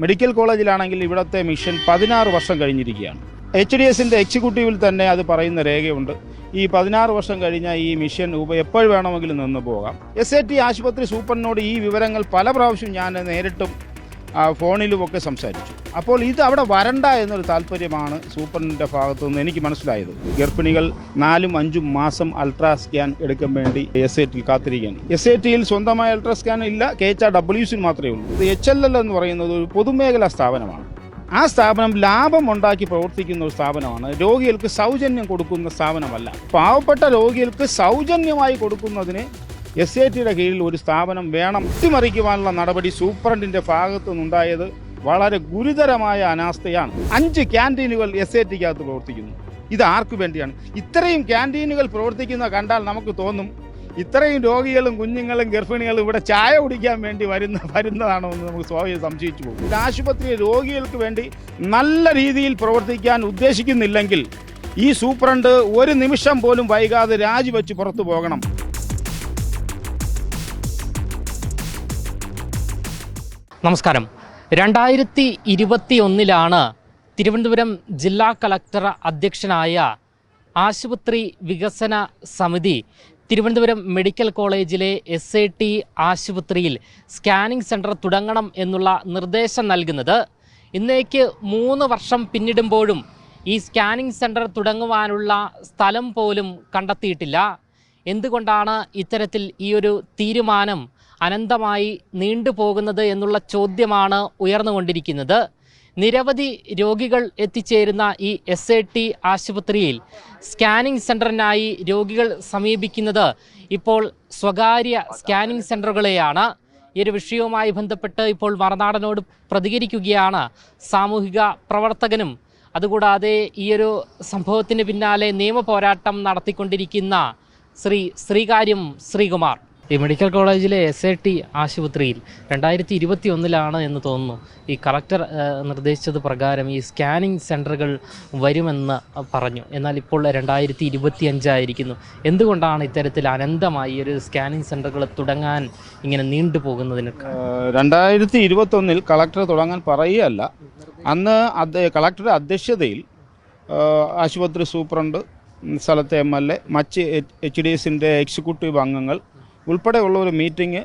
Medical കോളേജിലാണെങ്കിൽ ഇവിടുത്തെ mission പതിനാറ് വർഷം കഴിഞ്ഞിരിക്കുകയാണ്. എച്ച് ഡി എസിന്റെ എക്സിക്യൂട്ടീവിൽ തന്നെ അത് പറയുന്ന രേഖയുണ്ട്. ഈ പതിനാറ് വർഷം കഴിഞ്ഞ ഈ മിഷൻ ഉപ എപ്പോൾ വേണമെങ്കിലും നിന്ന് പോകാം. എസ് എ ടി ആശുപത്രി സൂപ്പറിനോട് ഈ വിവരങ്ങൾ പല പ്രാവശ്യം ഞാൻ നേരിട്ടും ഫോണിലുമൊക്കെ സംസാരിച്ചു. അപ്പോൾ ഇത് അവിടെ വരണ്ട എന്നൊരു താല്പര്യമാണ് സൂപ്പറിന്റെ ഭാഗത്തു നിന്ന് എനിക്ക് മനസ്സിലായത്. ഗർഭിണികൾ നാലും അഞ്ചും മാസം അൾട്രാ സ്കാൻ എടുക്കാൻ വേണ്ടി എസ് ഐ ടിയിൽ കാത്തിരിക്കുകയാണ്. എസ് ഐ ടിയിൽ സ്വന്തമായ അൾട്രാ സ്കാൻ ഇല്ല കെ എച്ച് ആർ ഡബ്ല്യൂസിന് മാത്രമേ ഉള്ളൂ. ഇത് എച്ച് എൽ എൽ എന്ന് പറയുന്നത് ഒരു പൊതുമേഖലാ സ്ഥാപനമാണ്. ആ സ്ഥാപനം ലാഭം ഉണ്ടാക്കി പ്രവർത്തിക്കുന്ന ഒരു സ്ഥാപനമാണ്. രോഗികൾക്ക് സൗജന്യം കൊടുക്കുന്ന സ്ഥാപനമല്ല. പാവപ്പെട്ട രോഗികൾക്ക് സൗജന്യമായി കൊടുക്കുന്നതിന് എസ് ഐ ടിയുടെ കീഴിൽ ഒരു സ്ഥാപനം വേണം. അട്ടിമറിക്കുവാനുള്ള നടപടി സൂപ്രണ്ടിന്റെ ഭാഗത്തു നിന്നുണ്ടായത് വളരെ ഗുരുതരമായ അനാസ്ഥയാണ്. അഞ്ച് ക്യാന്റീനുകൾ എസ് ഐ ടിക്കകത്ത് പ്രവർത്തിക്കുന്നു. ഇത് ആർക്കു വേണ്ടിയാണ്? ഇത്രയും ക്യാന്റീനുകൾ പ്രവർത്തിക്കുന്ന കണ്ടാൽ നമുക്ക് തോന്നും ഇത്രയും രോഗികളും കുഞ്ഞുങ്ങളും ഗർഭിണികളും ഇവിടെ ചായ കുടിക്കാൻ വേണ്ടി വരുന്ന വരുന്നതാണോ എന്ന് നമുക്ക് സ്വാഭാവികം സംശയിച്ചു പോകും. ആശുപത്രി രോഗികൾക്ക് വേണ്ടി നല്ല രീതിയിൽ പ്രവർത്തിക്കാൻ ഉദ്ദേശിക്കുന്നില്ലെങ്കിൽ ഈ സൂപ്രണ്ട് ഒരു നിമിഷം പോലും വൈകാതെ രാജിവെച്ച് പുറത്തു പോകണം. നമസ്കാരം. രണ്ടായിരത്തി ഇരുപത്തി ഒന്നിലാണ് തിരുവനന്തപുരം ജില്ലാ കളക്ടർ അധ്യക്ഷനായ ആശുപത്രി വികസന സമിതി തിരുവനന്തപുരം മെഡിക്കൽ കോളേജിലെ എസ് ഐ ടി ആശുപത്രിയിൽ സ്കാനിംഗ് സെന്റർ തുടങ്ങണം എന്നുള്ള നിർദ്ദേശം നൽകുന്നത്. ഇന്നേക്ക് മൂന്ന് വർഷം പിന്നിടുമ്പോഴും ഈ സ്കാനിംഗ് സെന്റർ തുടങ്ങുവാനുള്ള സ്ഥലം പോലും കണ്ടെത്തിയിട്ടില്ല. എന്തുകൊണ്ടാണ് ഇത്തരത്തിൽ ഈ ഒരു തീരുമാനം അനന്തമായി നീണ്ടുപോകുന്നത് എന്നുള്ള ചോദ്യമാണ് ഉയർന്നുകൊണ്ടിരിക്കുന്നത്. നിരവധി രോഗികൾ എത്തിച്ചേരുന്ന ഈ എസ് എ ടി ആശുപത്രിയിൽ സ്കാനിംഗ് സെന്ററിനായി രോഗികൾ സമീപിക്കുന്നത് ഇപ്പോൾ സ്വകാര്യ സ്കാനിംഗ് സെന്ററുകളെയാണ് ഈ ഒരു വിഷയവുമായി ബന്ധപ്പെട്ട് ഇപ്പോൾ മറനാടനോട് പ്രതികരിക്കുകയാണ് സാമൂഹിക പ്രവർത്തകനും. അതുകൂടാതെ ഈ ഒരു സംഭവത്തിന് പിന്നാലെ നിയമ പോരാട്ടം നടത്തിക്കൊണ്ടിരിക്കുന്ന ശ്രീ ശ്രീകാര്യം ശ്രീകുമാർ. ഈ മെഡിക്കൽ കോളേജിലെ എസ് എ ടി ആശുപത്രിയിൽ രണ്ടായിരത്തി ഇരുപത്തി ഒന്നിലാണ് എന്ന് തോന്നുന്നു. ഈ കളക്ടർ നിർദ്ദേശിച്ചത് പ്രകാരം ഈ സ്കാനിങ് സെന്ററുകൾ വരുമെന്ന് പറഞ്ഞു. എന്നാൽ ഇപ്പോൾ രണ്ടായിരത്തി ഇരുപത്തി അഞ്ചായിരിക്കുന്നു എന്തുകൊണ്ടാണ് ഇത്തരത്തിൽ അനന്തമായി ഒരു സ്കാനിങ് സെന്ററുകൾ തുടങ്ങാൻ ഇങ്ങനെ നീണ്ടുപോകുന്നതിന് പോകുന്നതിന് രണ്ടായിരത്തി ഇരുപത്തൊന്നിൽ കളക്ടർ തുടങ്ങാൻ പറയുകയല്ല. അന്ന് കളക്ടറുടെ അധ്യക്ഷതയിൽ ആശുപത്രി സൂപ്രണ്ട് സ്ഥലത്തെ എം എൽ എ മറ്റ് എച്ച് ഡി എസിന്റെ എക്സിക്യൂട്ടീവ് അംഗങ്ങൾ ഉൾപ്പെടെയുള്ള ഒരു മീറ്റിംഗ്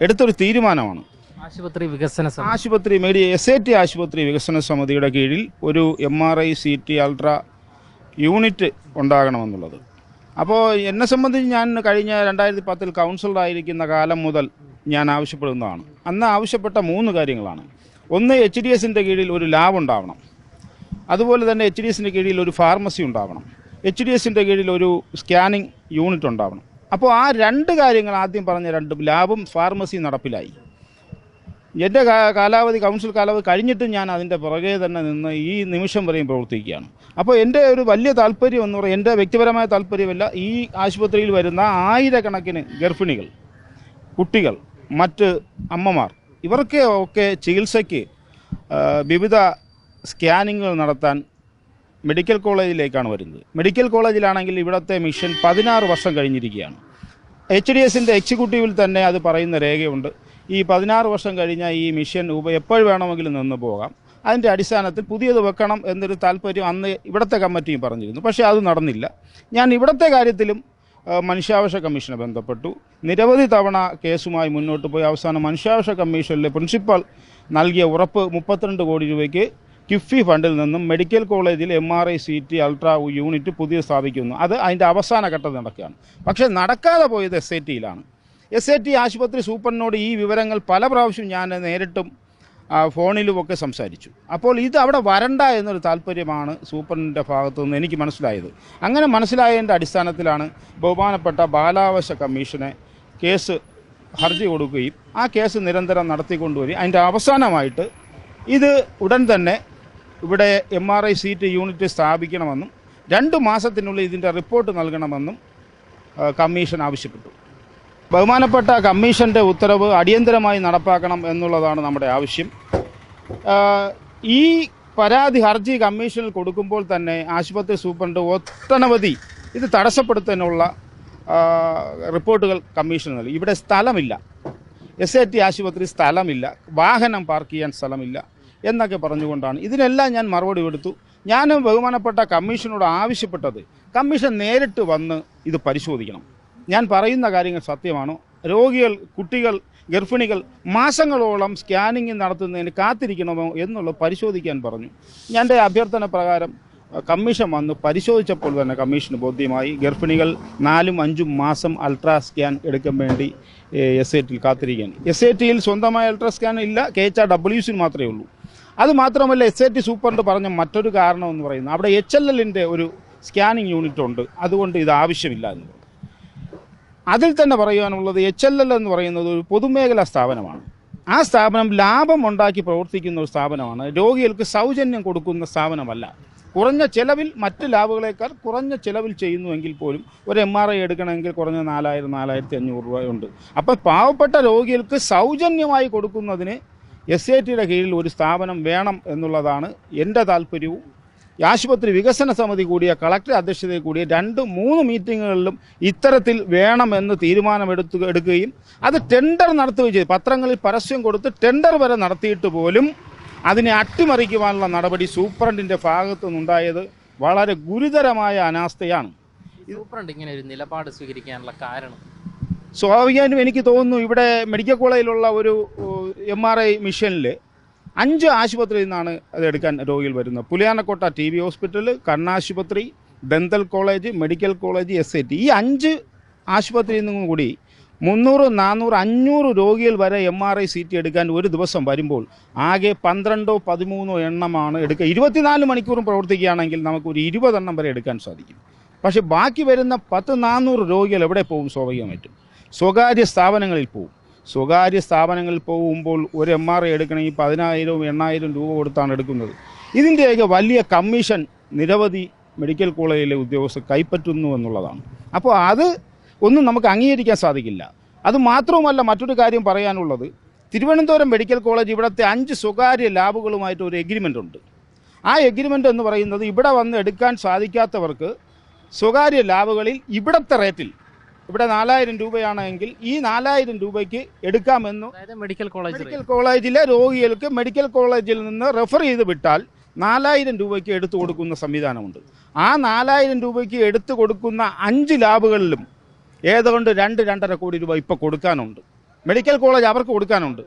എടുത്തൊരു തീരുമാനമാണ്. ആശുപത്രി വികസന ആശുപത്രി മെഡി എസ് ഐ ടി ആശുപത്രി വികസന സമിതിയുടെ കീഴിൽ ഒരു M R I C T ultra unit ഉണ്ടാകണമെന്നുള്ളത്. അപ്പോൾ എന്നെ സംബന്ധിച്ച് ഞാൻ കഴിഞ്ഞ രണ്ടായിരത്തി പത്തിൽ കൗൺസിലറായിരിക്കുന്ന കാലം മുതൽ ഞാൻ ആവശ്യപ്പെടുന്നതാണ്. അന്ന് ആവശ്യപ്പെട്ട മൂന്ന് കാര്യങ്ങളാണ്. ഒന്ന് എച്ച് ഡി എസിന്റെ കീഴിൽ ഒരു ലാബ് ഉണ്ടാവണം. അതുപോലെ തന്നെ എച്ച് ഡി എസിന്റെ കീഴിൽ ഒരു ഫാർമസി ഉണ്ടാവണം. എച്ച് ഡി എസിന്റെ കീഴിൽ ഒരു സ്കാനിങ് യൂണിറ്റ് ഉണ്ടാവണം. അപ്പോൾ ആ രണ്ട് കാര്യങ്ങൾ ആദ്യം പറഞ്ഞ രണ്ടും ലാബും ഫാർമസിയും നടപ്പിലായി. എന്റെ കാലാവധി കൗൺസിൽ കാലാവധി കഴിഞ്ഞിട്ടും ഞാൻ അതിന്റെ പുറകെ തന്നെ നിന്ന് ഈ നിമിഷം വരെയും പ്രവർത്തിക്കുകയാണ്. അപ്പോൾ എന്റെ ഒരു വലിയ താല്പര്യം എന്ന് പറയുന്നത് എന്റെ വ്യക്തിപരമായ താല്പര്യമല്ല ഈ ആശുപത്രിയിൽ വരുന്ന ആയിരക്കണക്കിന് ഗർഭിണികൾ കുട്ടികൾ മറ്റ് അമ്മമാർ ഇവർക്ക് ഒക്കെ ചികിത്സയ്ക്ക് വിവിധ സ്കാനിങ്ങുകൾ നടത്താൻ മെഡിക്കൽ കോളേജിലേക്കാണ് വരുന്നത്. മെഡിക്കൽ കോളേജിലാണെങ്കിൽ ഇവിടുത്തെ മിഷൻ പതിനാറ് വർഷം കഴിഞ്ഞിരിക്കുകയാണ്. എച്ച് ഡി എസിന്റെ എക്സിക്യൂട്ടീവിൽ തന്നെ അത് പറയുന്ന രേഖയുണ്ട്. ഈ പതിനാറ് വർഷം കഴിഞ്ഞാൽ ഈ മിഷൻ ഉപ എപ്പോൾ വേണമെങ്കിലും നിന്ന് പോകാം. അതിന്റെ അടിസ്ഥാനത്തിൽ പുതിയത് വെക്കണം എന്നൊരു താല്പര്യം അന്ന് ഇവിടുത്തെ കമ്മിറ്റിയും പറഞ്ഞിരുന്നു. പക്ഷേ അത് നടന്നില്ല. ഞാൻ ഇവിടുത്തെ കാര്യത്തിലും മനുഷ്യാവകാശ കമ്മീഷനെ ബന്ധപ്പെട്ടു. നിരവധി തവണ കേസുമായി മുന്നോട്ട് പോയി. അവസാനം മനുഷ്യാവകാശ കമ്മീഷനിലെ പ്രിൻസിപ്പൽ നൽകിയ ഉറപ്പ് മുപ്പത്തിരണ്ട് കോടി രൂപയ്ക്ക് കിഫ്ബി ഫണ്ടിൽ നിന്നും മെഡിക്കൽ കോളേജിൽ M R I C T ultra unit പുതിയ സ്ഥാപിക്കുന്നു. അത് അതിന്റെ അവസാന ഘട്ടം നടക്കുകയാണ്. പക്ഷേ നടക്കാതെ പോയത് എസ് ഐ ടിയിലാണ് എസ് ഐ ടി ആശുപത്രി സൂപ്പറിനോട് ഈ വിവരങ്ങൾ പല പ്രാവശ്യം ഞാൻ നേരിട്ടും ഫോണിലുമൊക്കെ സംസാരിച്ചു. അപ്പോൾ ഇത് അവിടെ വരണ്ട എന്നൊരു താല്പര്യമാണ് സൂപ്പറിന്റെ ഭാഗത്തു നിന്ന് എനിക്ക് മനസ്സിലായത്. അങ്ങനെ മനസ്സിലായതിന്റെ അടിസ്ഥാനത്തിലാണ് ബഹുമാനപ്പെട്ട ബാലാവകാശ കമ്മീഷനെ കേസ് ഹർജി കൊടുക്കുകയും ആ കേസ് നിരന്തരം നടത്തിക്കൊണ്ടുവരികയും അതിന്റെ അവസാനമായിട്ട് ഇത് ഉടൻ തന്നെ ഇവിടെ M R I C T unit സ്ഥാപിക്കണമെന്നും രണ്ട് മാസത്തിനുള്ളിൽ ഇതിന്റെ റിപ്പോർട്ട് നൽകണമെന്നും കമ്മീഷൻ ആവശ്യപ്പെട്ടു. ബഹുമാനപ്പെട്ട കമ്മീഷന്റെ ഉത്തരവ് അടിയന്തരമായി നടപ്പാക്കണം എന്നുള്ളതാണ് നമ്മുടെ ആവശ്യം. ഈ പരാതി ഹർജി കമ്മീഷനിൽ കൊടുക്കുമ്പോൾ തന്നെ ആശുപത്രി സൂപ്രണ്ട് ഒട്ടനവധി ഇത് തടസ്സപ്പെടുത്താനുള്ള റിപ്പോർട്ടുകൾ കമ്മീഷൻ നൽകി. ഇവിടെ സ്ഥലമില്ല. എസ് ഐ ടി ആശുപത്രി സ്ഥലമില്ല. വാഹനം പാർക്ക് ചെയ്യാൻ സ്ഥലമില്ല. എന്നൊക്കെ പറഞ്ഞുകൊണ്ടാണ്. ഇതിനെല്ലാം ഞാൻ മറുപടി കൊടുത്തു. ഞാനും ബഹുമാനപ്പെട്ട കമ്മീഷനോട് ആവശ്യപ്പെട്ടത് കമ്മീഷൻ നേരിട്ട് വന്ന് ഇത് പരിശോധിക്കണം. ഞാൻ പറയുന്ന കാര്യങ്ങൾ സത്യമാണോ? രോഗികൾ കുട്ടികൾ ഗർഭിണികൾ മാസങ്ങളോളം സ്കാനിങ് നടത്തുന്നതിന് കാത്തിരിക്കണമോ എന്നുള്ളത് പരിശോധിക്കാൻ പറഞ്ഞു. ഞാൻ എന്റെ അഭ്യർത്ഥന പ്രകാരം കമ്മീഷൻ വന്ന് പരിശോധിച്ചപ്പോൾ തന്നെ കമ്മീഷന് ബോധ്യമായി. ഗർഭിണികൾ നാലും അഞ്ചും മാസം അൾട്രാ സ്കാൻ എടുക്കാൻ വേണ്ടി എസ് ഐ ടിയിൽ കാത്തിരിക്കുകയാണ്. എസ് ഐ ടിയിൽ സ്വന്തമായ അൾട്രാ സ്കാൻ ഇല്ല കെ എച്ച് ആർ ഡബ്ല്യു സിന് മാത്രമേ ഉള്ളൂ. അത് മാത്രമല്ല എസ് ഐ ടി സൂപ്രണ്ട് പറഞ്ഞ മറ്റൊരു കാരണം എന്ന് പറയുന്നത് അവിടെ എച്ച് എൽ എല്ലിന്റെ ഒരു സ്കാനിങ് യൂണിറ്റ് ഉണ്ട്. അതുകൊണ്ട് ഇത് ആവശ്യമില്ല എന്ന് അതിൽ തന്നെ പറയുവാനുള്ളത് എച്ച് എൽ എൽ എന്ന് പറയുന്നത് ഒരു പൊതുമേഖലാ സ്ഥാപനമാണ്. ആ സ്ഥാപനം ലാഭം ഉണ്ടാക്കി പ്രവർത്തിക്കുന്ന ഒരു സ്ഥാപനമാണ്. രോഗികൾക്ക് സൗജന്യം കൊടുക്കുന്ന സ്ഥാപനമല്ല. കുറഞ്ഞ ചിലവിൽ മറ്റ് ലാബുകളേക്കാൾ കുറഞ്ഞ ചിലവിൽ ചെയ്യുന്നുവെങ്കിൽ പോലും ഒരു എം ആർ ഐ എടുക്കണമെങ്കിൽ കുറഞ്ഞ നാലായിരം നാലായിരത്തി അഞ്ഞൂറ് രൂപയുണ്ട്. അപ്പോൾ പാവപ്പെട്ട രോഗികൾക്ക് സൗജന്യമായി കൊടുക്കുന്നതിന് എസ് ഐ ടിയുടെ കീഴിൽ ഒരു സ്ഥാപനം വേണം എന്നുള്ളതാണ് എന്റെ താല്പര്യവും. ആശുപത്രി വികസന സമിതി കൂടിയ കളക്ടർ അധ്യക്ഷതയിൽ കൂടിയ രണ്ട് മൂന്ന് മീറ്റിങ്ങുകളിലും ഇത്തരത്തിൽ വേണമെന്ന് തീരുമാനമെടുത്തു എടുക്കുകയും അത് ടെൻഡർ നടത്തുകയും ചെയ്തു. പത്രങ്ങളിൽ പരസ്യം കൊടുത്ത് ടെൻഡർ വരെ നടത്തിയിട്ട് പോലും അതിനെ അട്ടിമറിക്കുവാനുള്ള നടപടി സൂപ്രണ്ടിന്റെ ഭാഗത്തു നിന്നുണ്ടായത് വളരെ ഗുരുതരമായ അനാസ്ഥയാണ്. സൂപ്രണ്ട് ഇങ്ങനെ ഒരു നിലപാട് സ്വീകരിക്കാനുള്ള കാരണം? സ്വാഭാവികമായിട്ടും എനിക്ക് തോന്നുന്നു ഇവിടെ മെഡിക്കൽ കോളേജിലുള്ള ഒരു എം ആർ ഐ മിഷനിൽ അഞ്ച് ആശുപത്രിയിൽ നിന്നാണ് അത് എടുക്കാൻ രോഗികൾ വരുന്നത്. പുലിയാനക്കോട്ട ടി ബി ഹോസ്പിറ്റൽ കണ്ണാശുപത്രി dental college medical college S I T ഈ അഞ്ച് ആശുപത്രിയിൽ നിന്നും കൂടി മുന്നൂറ് നാനൂറ് അഞ്ഞൂറ് രോഗികൾ വരെ M R I C T എടുക്കാൻ ഒരു ദിവസം വരുമ്പോൾ ആകെ പന്ത്രണ്ടോ പതിമൂന്നോ എണ്ണമാണ് എടുക്കുക ഇരുപത്തിനാല് മണിക്കൂറും പ്രവർത്തിക്കുകയാണെങ്കിൽ നമുക്ക് ഒരു ഇരുപതെണ്ണം വരെ എടുക്കാൻ സാധിക്കും. പക്ഷേ ബാക്കി വരുന്ന പത്ത് നാനൂറ് രോഗികൾ എവിടെ പോകും? സ്വാഭാവികമായിട്ടും. സ്വകാര്യ സ്ഥാപനങ്ങളിൽ പോകും സ്വകാര്യ സ്ഥാപനങ്ങളിൽ പോകുമ്പോൾ ഒരു എം ആർ ഐ എടുക്കണമെങ്കിൽ പതിനായിരവും എണ്ണായിരം രൂപ കൊടുത്താണ് എടുക്കുന്നത്. ഇതിന്റെയൊക്കെ വലിയ കമ്മീഷൻ നിരവധി മെഡിക്കൽ കോളേജിലെ ഉദ്യോഗസ്ഥർ കൈപ്പറ്റുന്നു എന്നുള്ളതാണ്. അപ്പോൾ അത് ഒന്നും നമുക്ക് അംഗീകരിക്കാൻ സാധിക്കില്ല. അത് മാത്രവുമല്ല മറ്റൊരു കാര്യം പറയാനുള്ളത്. തിരുവനന്തപുരം മെഡിക്കൽ കോളേജ് ഇവിടുത്തെ അഞ്ച് സ്വകാര്യ ലാബുകളുമായിട്ട് ഒരു എഗ്രിമെന്റ് ഉണ്ട്. ആ എഗ്രിമെന്റ് എന്ന് പറയുന്നത് ഇവിടെ വന്ന് എടുക്കാൻ സാധിക്കാത്തവർക്ക് സ്വകാര്യ ലാബുകളിൽ ഇവിടുത്തെ റേറ്റിൽ ഇവിടെ നാലായിരം രൂപയാണെങ്കിൽ ഈ നാലായിരം രൂപയ്ക്ക് എടുക്കാമെന്നും മെഡിക്കൽ കോളേജ് മെഡിക്കൽ കോളേജിലെ രോഗികൾക്ക് മെഡിക്കൽ കോളേജിൽ നിന്ന് റെഫർ ചെയ്ത് വിട്ടാൽ നാലായിരം രൂപയ്ക്ക് എടുത്തു കൊടുക്കുന്ന സംവിധാനമുണ്ട്. ആ നാലായിരം രൂപയ്ക്ക് എടുത്തു കൊടുക്കുന്ന അഞ്ച് ലാബുകളിലും ഏതുകൊണ്ട് രണ്ട് രണ്ടര കോടി രൂപ ഇപ്പോൾ കൊടുക്കാനുണ്ട്. മെഡിക്കൽ കോളേജ് അവർക്ക് കൊടുക്കാനുണ്ട്.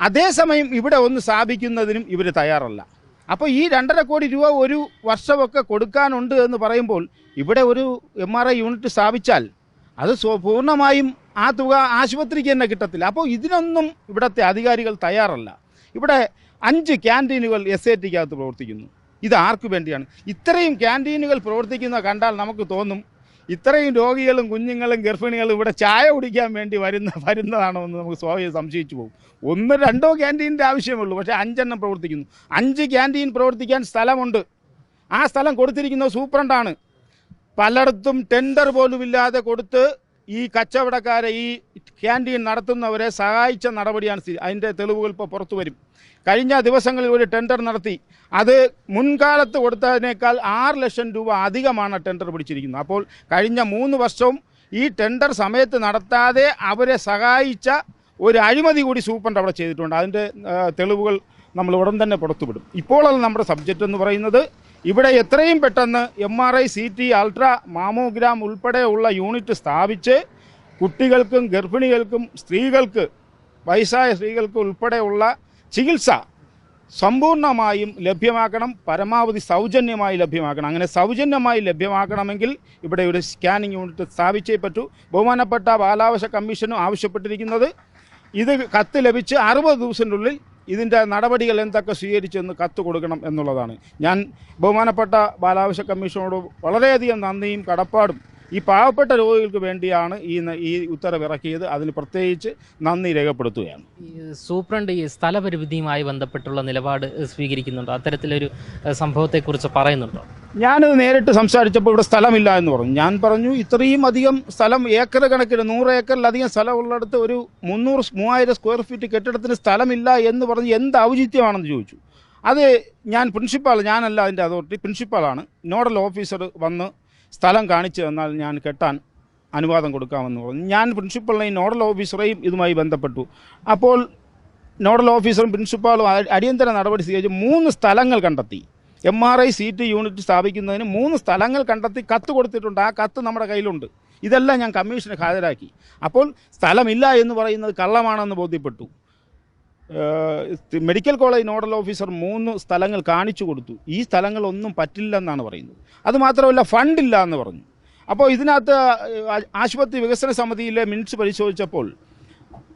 അതേസമയം ഇവിടെ ഒന്ന് സ്ഥാപിക്കുന്നതിനും ഇവർ തയ്യാറല്ല. അപ്പോൾ ഈ രണ്ടര കോടി രൂപ ഒരു വർഷമൊക്കെ കൊടുക്കാനുണ്ട് എന്ന് പറയുമ്പോൾ ഇവിടെ ഒരു എം ആർ ഐ യൂണിറ്റ് സ്ഥാപിച്ചാൽ അത് പൂർണമായും ആ തുക ആശുപത്രിക്ക് തന്നെ കിട്ടത്തില്ല. അപ്പോൾ ഇതിനൊന്നും ഇവിടുത്തെ അധികാരികൾ തയ്യാറല്ല. ഇവിടെ അഞ്ച് ക്യാന്റീനുകൾ എസ് ഐ ടിക്കകത്ത് പ്രവർത്തിക്കുന്നു. ഇത് ആർക്കു വേണ്ടിയാണ്? ഇത്രയും ക്യാന്റീനുകൾ പ്രവർത്തിക്കുന്ന കണ്ടാൽ നമുക്ക് തോന്നും ഇത്രയും രോഗികളും കുഞ്ഞുങ്ങളും ഗർഭിണികളും ഇവിടെ ചായ കുടിക്കാൻ വേണ്ടി വരുന്ന വരുന്നതാണോ എന്ന് നമുക്ക് സ്വാഭാവികം സംശയിച്ചു പോകും. ഒന്ന് രണ്ടോ ക്യാന്റീനിന്റെ ആവശ്യമുള്ളൂ പക്ഷേ അഞ്ചെണ്ണം പ്രവർത്തിക്കുന്നു. അഞ്ച് ക്യാന്റീൻ പ്രവർത്തിക്കാൻ സ്ഥലമുണ്ട്. ആ സ്ഥലം കൊടുത്തിരിക്കുന്നത് സൂപ്രണ്ടാണ്. പലയിടത്തും ടെൻഡർ പോലും ഇല്ലാതെ കൊടുത്ത് ഈ കച്ചവടക്കാരെ ഈ ക്യാന്റീൻ നടത്തുന്നവരെ സഹായിച്ച നടപടിയാണ് സ്ഥിതി. അതിന്റെ തെളിവുകൾ ഇപ്പോൾ പുറത്തു വരും. കഴിഞ്ഞ ദിവസങ്ങളിൽ ഒരു ടെൻഡർ നടത്തി. അത് മുൻകാലത്ത് കൊടുത്തതിനേക്കാൾ ആറ് ലക്ഷം രൂപ അധികമാണ് ടെൻഡർ പിടിച്ചിരിക്കുന്നത്. അപ്പോൾ കഴിഞ്ഞ മൂന്ന് വർഷവും ഈ ടെൻഡർ സമയത്ത് നടത്താതെ അവരെ സഹായിച്ച ഒരു അഴിമതി കൂടി സൂപ്രണ്ട് അവിടെ ചെയ്തിട്ടുണ്ട്. അതിന്റെ തെളിവുകൾ നമ്മൾ ഉടൻ തന്നെ പുറത്തുവിടും. ഇപ്പോഴുള്ള നമ്മുടെ സബ്ജക്റ്റ് എന്ന് പറയുന്നത് ഇവിടെ എത്രയും പെട്ടെന്ന് M R I C T ultra mammogram ഉൾപ്പെടെയുള്ള യൂണിറ്റ് സ്ഥാപിച്ച് കുട്ടികൾക്കും ഗർഭിണികൾക്കും സ്ത്രീകൾക്ക് വയസ്സായ സ്ത്രീകൾക്ക് ഉൾപ്പെടെയുള്ള ചികിത്സ സമ്പൂർണമായും ലഭ്യമാക്കണം പരമാവധി സൗജന്യമായി ലഭ്യമാക്കണം. അങ്ങനെ സൗജന്യമായി ലഭ്യമാക്കണമെങ്കിൽ ഇവിടെ ഒരു സ്കാനിങ് യൂണിറ്റ് സ്ഥാപിച്ചേ പറ്റൂ. ബഹുമാനപ്പെട്ട ബാലാവകാശ കമ്മീഷനും ആവശ്യപ്പെട്ടിരിക്കുന്നത് ഇത് കത്ത് ലഭിച്ച് അറുപത് ദിവസത്തിനുള്ളിൽ ഇതിന്റെ നടപടികൾ എന്തൊക്കെ സ്വീകരിച്ചെന്ന് കത്ത് കൊടുക്കണം എന്നുള്ളതാണ്. ഞാൻ ബഹുമാനപ്പെട്ട ബാലാവശ്യ കമ്മീഷനോട് വളരെയധികം നന്ദിയും കടപ്പാടും ഈ പാവപ്പെട്ട രോഗികൾക്ക് വേണ്ടിയാണ് ഈ ഈ ഉത്തരവ് ഇറക്കിയത്. അതിന് പ്രത്യേകിച്ച് നന്ദി രേഖപ്പെടുത്തുകയാണ്. സൂപ്രണ്ട് ഈ സ്ഥലപരിമിതിയുമായി ബന്ധപ്പെട്ടുള്ള നിലപാട് സ്വീകരിക്കുന്നുണ്ടോ? അത്തരത്തിലൊരു സംഭവത്തെക്കുറിച്ച് പറയുന്നുണ്ടോ? ഞാനത് നേരിട്ട് സംസാരിച്ചപ്പോൾ ഇവിടെ സ്ഥലമില്ല എന്ന് പറഞ്ഞു. ഞാൻ പറഞ്ഞു ഇത്രയും അധികം സ്ഥലം ഏക്കർ കണക്കിന് നൂറ് ഏക്കറിലധികം സ്ഥലമുള്ളിടത്ത് ഒരു മുന്നൂറ് മൂവായിരം സ്ക്വയർ ഫീറ്റ് കെട്ടിടത്തിന് സ്ഥലമില്ല എന്ന് പറഞ്ഞ് എന്ത് ഔചിത്യമാണെന്ന് ചോദിച്ചു. അത് ഞാൻ പ്രിൻസിപ്പാൾ ഞാനല്ല അതിന്റെ അതോറിറ്റി പ്രിൻസിപ്പാളാണ് നോഡൽ ഓഫീസർ വന്ന് സ്ഥലം കാണിച്ചു തന്നാൽ ഞാൻ കെട്ടാൻ അനുവാദം കൊടുക്കാമെന്ന് പറഞ്ഞു. ഞാൻ പ്രിൻസിപ്പളിനെയും നോഡൽ ഓഫീസറെയും ഇതുമായി ബന്ധപ്പെട്ടു. അപ്പോൾ നോഡൽ ഓഫീസറും പ്രിൻസിപ്പാളും അടിയന്തര നടപടി സ്വീകരിച്ച് മൂന്ന് സ്ഥലങ്ങൾ കണ്ടെത്തി. M R I C T unit സ്ഥാപിക്കുന്നതിന് മൂന്ന് സ്ഥലങ്ങൾ കണ്ടെത്തി കത്ത് കൊടുത്തിട്ടുണ്ട്. ആ കത്ത് നമ്മുടെ കയ്യിലുണ്ട്. ഇതെല്ലാം ഞാൻ കമ്മീഷന് ഹാജരാക്കി. അപ്പോൾ സ്ഥലമില്ല എന്ന് പറയുന്നത് കള്ളമാണെന്ന് ബോധ്യപ്പെട്ടു. മെഡിക്കൽ കോളേജ് നോഡൽ ഓഫീസർ മൂന്ന് സ്ഥലങ്ങൾ കാണിച്ചു കൊടുത്തു. ഈ സ്ഥലങ്ങളൊന്നും പറ്റില്ലെന്നാണ് പറയുന്നത്. അതുമാത്രമല്ല ഫണ്ടില്ല എന്ന് പറഞ്ഞു. അപ്പോൾ ഇതിനകത്ത് ആശുപത്രി വികസന സമിതിയിലെ മിനിറ്റ്സ് പരിശോധിച്ചപ്പോൾ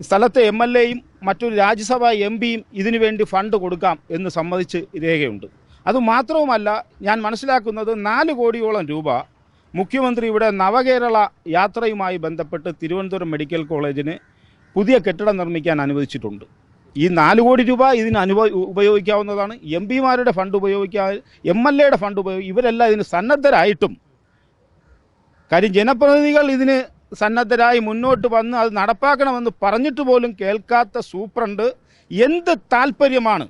സ്ഥലത്തെ എം എൽ എയും മറ്റൊരു രാജ്യസഭാ എം പിയും ഇതിനു വേണ്ടി ഫണ്ട് കൊടുക്കാം എന്ന് സമ്മതിച്ച് രേഖയുണ്ട്. അതുമാത്രവുമല്ല ഞാൻ മനസ്സിലാക്കുന്നത് നാല് കോടിയോളം രൂപ മുഖ്യമന്ത്രി ഇവിടെ നവകേരള യാത്രയുമായി ബന്ധപ്പെട്ട് തിരുവനന്തപുരം മെഡിക്കൽ കോളേജിന് പുതിയ കെട്ടിടം നിർമ്മിക്കാൻ അനുവദിച്ചിട്ടുണ്ട്. ഈ നാല് കോടി രൂപ ഇതിന് അനുഭവ ഉപയോഗിക്കാവുന്നതാണ്. എം പിമാരുടെ ഫണ്ട് ഉപയോഗിക്കാ എം എൽ എയുടെ ഫണ്ട് ഉപയോഗി ഇവരെല്ലാം ഇതിന് സന്നദ്ധരായിട്ടും കാര്യം ജനപ്രതിനിധികൾ ഇതിന് സന്നദ്ധരായി മുന്നോട്ട് വന്ന് അത് നടപ്പാക്കണമെന്ന് പറഞ്ഞിട്ട് പോലും കേൾക്കാത്ത സൂപ്രണ്ട് എന്ത് താല്പര്യമാണ്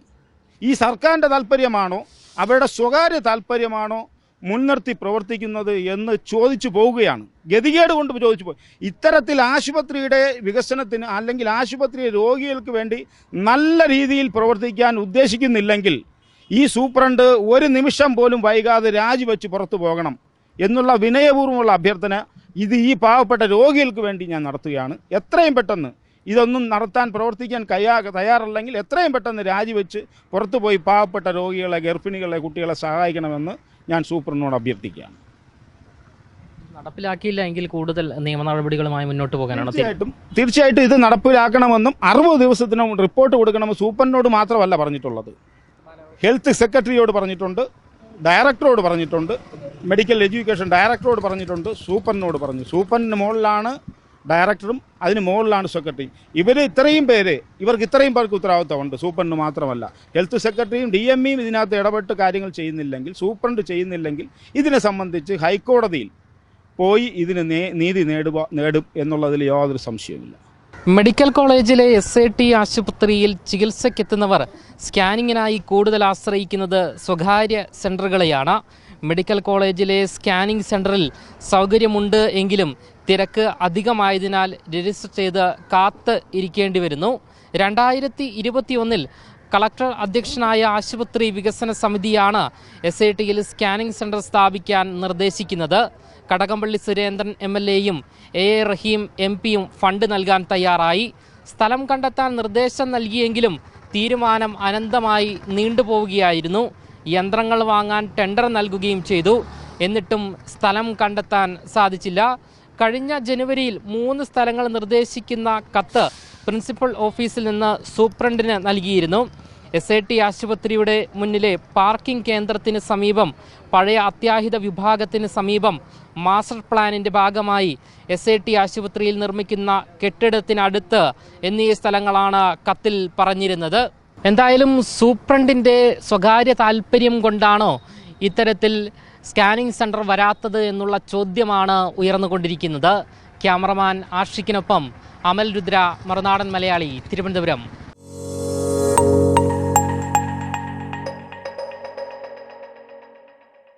ഈ സർക്കാരിന്റെ താല്പര്യമാണോ അവരുടെ സ്വകാര്യ താല്പര്യമാണോ മുൻനിർത്തി പ്രവർത്തിക്കുന്നത് എന്ന് ചോദിച്ചു പോവുകയാണ്. ഗതികേട് കൊണ്ട് ചോദിച്ചു പോയി. ഇത്തരത്തിൽ ആശുപത്രിയുടെ വികസനത്തിന് അല്ലെങ്കിൽ ആശുപത്രി രോഗികൾക്ക് വേണ്ടി നല്ല രീതിയിൽ പ്രവർത്തിക്കാൻ ഉദ്ദേശിക്കുന്നില്ലെങ്കിൽ ഈ സൂപ്രണ്ട് ഒരു നിമിഷം പോലും വൈകാതെ രാജിവെച്ച് പുറത്തു പോകണം എന്നുള്ള വിനയപൂർവമുള്ള അഭ്യർത്ഥന ഇത് ഈ പാവപ്പെട്ട രോഗികൾക്ക് വേണ്ടി ഞാൻ നടത്തുകയാണ്. എത്രയും പെട്ടെന്ന് ഇതൊന്നും നടത്താൻ പ്രവർത്തിക്കാൻ കയ്യാ തയ്യാറല്ലെങ്കിൽ എത്രയും പെട്ടെന്ന് രാജിവെച്ച് പുറത്തു പോയി പാവപ്പെട്ട രോഗികളെ ഗർഭിണികളെ കുട്ടികളെ സഹായിക്കണമെന്ന് ഞാൻ സൂപ്രണ്ടിനോട് അഭ്യർത്ഥിക്കുകയാണ് നടപ്പിലാക്കിയില്ല എങ്കിൽ കൂടുതൽ നിയമ നടപടികളുമായി മുന്നോട്ട് പോകാനാണ്. തീർച്ചയായിട്ടും തീർച്ചയായിട്ടും ഇത് നടപ്പിലാക്കണമെന്നും അറുപത് ദിവസത്തിനും റിപ്പോർട്ട് കൊടുക്കണമെന്ന് സൂപ്രനോട് മാത്രമല്ല പറഞ്ഞിട്ടുള്ളത് ഹെൽത്ത് സെക്രട്ടറിയോട് പറഞ്ഞിട്ടുണ്ട് ഡയറക്ടറോട് പറഞ്ഞിട്ടുണ്ട് മെഡിക്കൽ എഡ്യൂക്കേഷൻ ഡയറക്ടറോട് പറഞ്ഞിട്ടുണ്ട് സൂപ്പറിനോട് പറഞ്ഞു സൂപ്പറിന് മുകളിലാണ് ഡയറക്ടറും അതിന് മുകളിലാണ് സെക്രട്ടറി. ഇവർ ഇത്രയും പേര് ഇവർക്ക് ഇത്രയും പേർക്ക് ഉത്തരവാദിത്തമുണ്ട് സൂപ്രണ്ട് മാത്രമല്ല. ഹെൽത്ത് സെക്രട്ടറിയും ഡി എം ഇയും ഇതിനകത്ത് ഇടപെട്ട് കാര്യങ്ങൾ ചെയ്യുന്നില്ലെങ്കിൽ സൂപ്രണ്ട് ചെയ്യുന്നില്ലെങ്കിൽ ഇതിനെ സംബന്ധിച്ച് ഹൈക്കോടതിയിൽ പോയി ഇതിന് നീതി നേടുക നേടും എന്നുള്ളതിൽ യാതൊരു സംശയവുമില്ല. മെഡിക്കൽ കോളേജിലെ എസ് ഐ ടി ആശുപത്രിയിൽ ചികിത്സയ്ക്കെത്തുന്നവർ സ്കാനിങ്ങിനായി കൂടുതൽ ആശ്രയിക്കുന്നത് സ്വകാര്യ സെന്ററുകളെയാണ് മെഡിക്കൽ കോളേജിലെ സ്കാനിംഗ് സെന്ററിൽ സൗകര്യമുണ്ട് എങ്കിലും തിരക്ക് അധികമായതിനാൽ രജിസ്റ്റർ ചെയ്ത് കാത്ത് ഇരിക്കേണ്ടി വരുന്നു. രണ്ടായിരത്തി ഇരുപത്തിയൊന്നിൽ കളക്ടർ അധ്യക്ഷനായ ആശുപത്രി വികസന സമിതിയാണ് എസ് ഐ ടിയിൽ സ്കാനിംഗ് സെന്റർ സ്ഥാപിക്കാൻ നിർദ്ദേശിക്കുന്നത്. കടകംപള്ളി സുരേന്ദ്രൻ എം എൽ എയും എ എ റഹീം എം പിയും ഫണ്ട് നൽകാൻ തയ്യാറായി. സ്ഥലം കണ്ടെത്താൻ നിർദ്ദേശം നൽകിയെങ്കിലും തീരുമാനം അനന്തമായി നീണ്ടുപോവുകയായിരുന്നു. യന്ത്രങ്ങൾ വാങ്ങാൻ ടെൻഡർ നൽകുകയും ചെയ്തു. എന്നിട്ടും സ്ഥലം കണ്ടെത്താൻ സാധിച്ചില്ല. കഴിഞ്ഞ ജനുവരിയിൽ മൂന്ന് സ്ഥലങ്ങൾ നിർദ്ദേശിക്കുന്ന കത്ത് പ്രിൻസിപ്പൽ ഓഫീസിൽ നിന്ന് സൂപ്രണ്ടിന് നൽകിയിരുന്നു. എസ് ഐ ടി ആശുപത്രിയുടെ മുന്നിലെ പാർക്കിംഗ് കേന്ദ്രത്തിന് സമീപം പഴയ അത്യാഹിത വിഭാഗത്തിന് സമീപം മാസ്റ്റർ പ്ലാനിന്റെ ഭാഗമായി എസ് ഐ ടി ആശുപത്രിയിൽ നിർമ്മിക്കുന്ന കെട്ടിടത്തിനടുത്ത് എന്നീ സ്ഥലങ്ങളാണ് കത്തിൽ പറഞ്ഞിരുന്നത്. എന്തായാലും സൂപ്രണ്ടിന്റെ സ്വകാര്യ താല്പര്യം കൊണ്ടാണോ ഇത്തരത്തിൽ സ്കാനിംഗ് സെന്റർ വരാത്തത് എന്നുള്ള ചോദ്യമാണ് ഉയർന്നുകൊണ്ടിരിക്കുന്നത്. ക്യാമറമാൻ ആഷിക്കിനൊപ്പം അമൽ രുദ്ര മറുനാടൻ മലയാളി തിരുവനന്തപുരം.